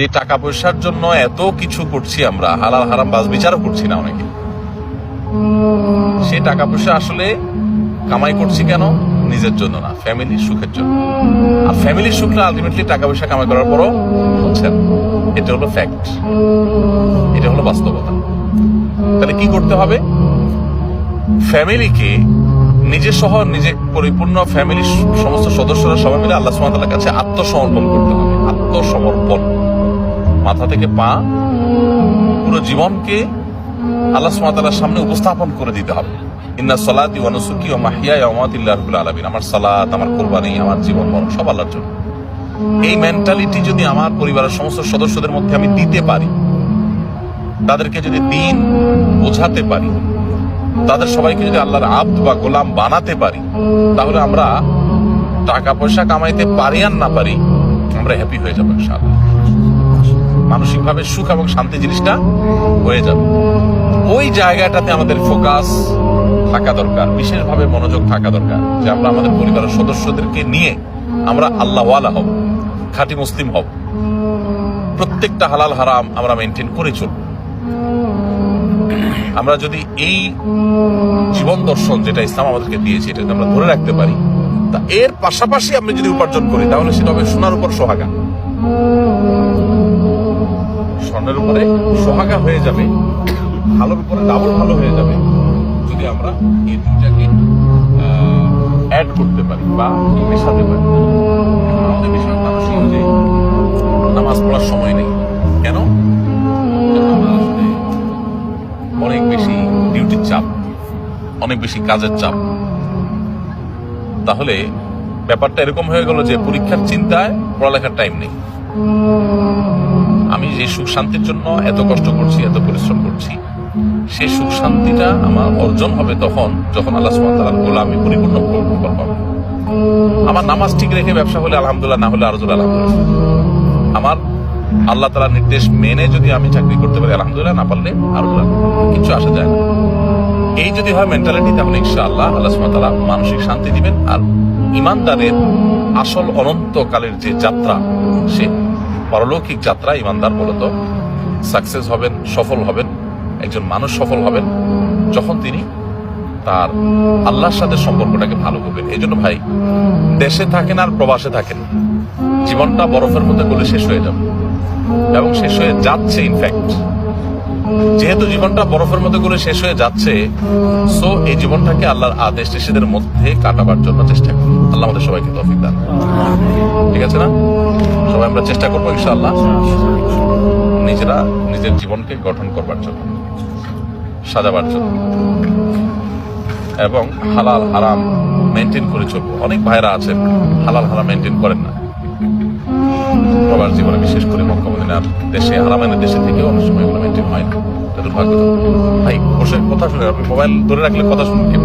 যে টাকা পয়সার জন্য এত কিছু করছি আমরা, হালাল হারাম বাজ বিচারও করছি না অনেকে। সে টাকা পয়সা আসলে কামাই করছি কেন? নিজের জন্য না, ফ্যামিলির সুখের জন্য। আর ফ্যামিলির সুখটা আলটিমেটলি টাকা পয়সা কামাই করার পরও হচ্ছে না। এটা হলো ফ্যাক্ট এটা হলো বাস্তবতা। তাহলে কি করতে হবে? ফ্যামিলিকে নিজে সহ নিজে পরিপূর্ণ ফ্যামিলির সমস্ত সদস্যরা সবাই মিলে আল্লাহ সুমাতার কাছে আত্মসমর্পণ করতে হবে। আত্মসমর্পণ। মাথা থেকে পা পুরো জীবনকে আল্লাহ সুমাতার সামনে উপস্থাপন করে দিতে হবে। ইন্না সলাতি ওয়ানুসুকি ও মাহিয়া ওমাতিল্লাহ রবুল আলমিন। আমার সালাত, আমার কোরবানি, আমার জীবন মরণ, সব আল্লাহর জন্য। এই মেন্টালিটি যদি আমার পরিবারের সমস্ত সদস্যদের মধ্যে আমি দিতে পারি, তাদেরকে যদি দিন বোঝাতে পারি, তাদের সবাইকে যদি আল্লাহর আব্দ বা গোলাম বানাতে পারি, তাহলে আমরা টাকা পয়সা কামাইতে পারি আর না পারি, আমরা হ্যাপি হয়ে যাব ইনশাআল্লাহ। মানসিকভাবে সুখ এবং শান্তি জিনিসটা হয়ে যাবে। ওই জায়গাটাতে আমাদের ফোকাস থাকা দরকার, বিশেষভাবে মনোযোগ থাকা দরকার যে আমরা আমাদের পরিবারের সদস্যদেরকে নিয়ে আমরা আল্লাহওয়ালা হব, খাঁটি মুসলিম হব। প্রত্যেকটা হালাল হারাম আমরা মেনটেন করে চলব। আমরা যদি এই জীবন দর্শন যেটা ইসলাম আমাদেরকে দিয়েছে এটা আমরা ধরে রাখতে পারি, তা এর পাশাপাশি আমরা যদি উপার্জন করি, তাহলে সেটা হবে সোনার উপর সোহাগা। স্বর্ণের উপরে সোহাগা হয়ে যাবে, ভালোর উপরে ডাবল ভালো হয়ে যাবে, যদি আমরা এই দুইটাকে অ্যাড করতে পারি বা মেশাতে পারি। আমাদের বিষয় মানুষই যে নামাজ পড়ার সময় নেই। কেন? অনেক বেশি ডিউটির চাপ, অনেক বেশি কাজের চাপ। তাহলে ব্যাপারটা এরকম হয়ে গেল যে পরীক্ষার চিন্তায় পড়ালেখার টাইম নেই। সুখ শান্তির জন্য এত কষ্ট করছি, এত পরিশ্রম করছি। সেই সুখ শান্তিটা আমার অর্জন হবে তখন, যখন আল্লাহ সুবহানাহু ওয়া আমি পরিপূর্ণ পারব আমার নামাজ ঠিক রেখে ব্যবসা হলে আলহামদুলিল্লাহ, না হলে আরও জোর আলহামদুলিল্লাহ আমার আল্লাহ তালার নির্দেশ মেনে যদি আমি চাকরি করতে পারি, আলহামদুলিল্লাহ, না পারলে আরও জোর আলহামদুলিল্লাহ। আসা যায় না। এই যদি হয় মেন্টালিটি তাহলে ইনশাআল্লাহ আল্লাহ ওয়া তাআলা মানসিক শান্তি দিবেন। আর ইমানদারের আসল অনন্তকালের যে যাত্রা, সে পরলৌকিক যাত্রা, ইমানদার মূলত সাকসেস হবেন, সফল হবেন, একজন মানুষ সফল হবেন, যখন তিনি তার আল্লাহর সাথে সম্পর্কটাকে ভালো করবেন। এই জন্য ভাই, দেশে থাকেন আর প্রবাসে থাকেন। জীবনটা বরফের মধ্যে গলে শেষ হয়ে যাবে। এবং শেষ হয়ে যাচ্ছে ইনফ্যাক্ট যেহেতু জীবনটা বরফের মধ্যে করে শেষ হয়ে যাচ্ছে সো এই জীবনটাকে আল্লাহর আদেশ নিষেধের মধ্যে কাটাবার জন্য চেষ্টা করুন আল্লাহ আমাদের সবাইকে তৌফিক দান ঠিক আছে না? সবাই আমরা চেষ্টা করব ইনশাআল্লাহ নিজেরা নিজের জীবনকে গঠন করবার জন্য, সাজাবার জন্য। এবং হালাল, হারাম মেনটেন করে চলবো। অনেক ভাইরা আছেন, হালাল, হারাম মেনটেন করেন না। সবার জীবনে, বিশেষ করে মক্কা, মদিনার দেশে হারামাইনের দেশে থেকেও অনেক সময় এগুলো মেনটেন হয় না। দুর্ভাগ্য ভাই, বসে কথা শুনে, আপনি মোবাইল ধরে রাখলে কথা শুনুন কি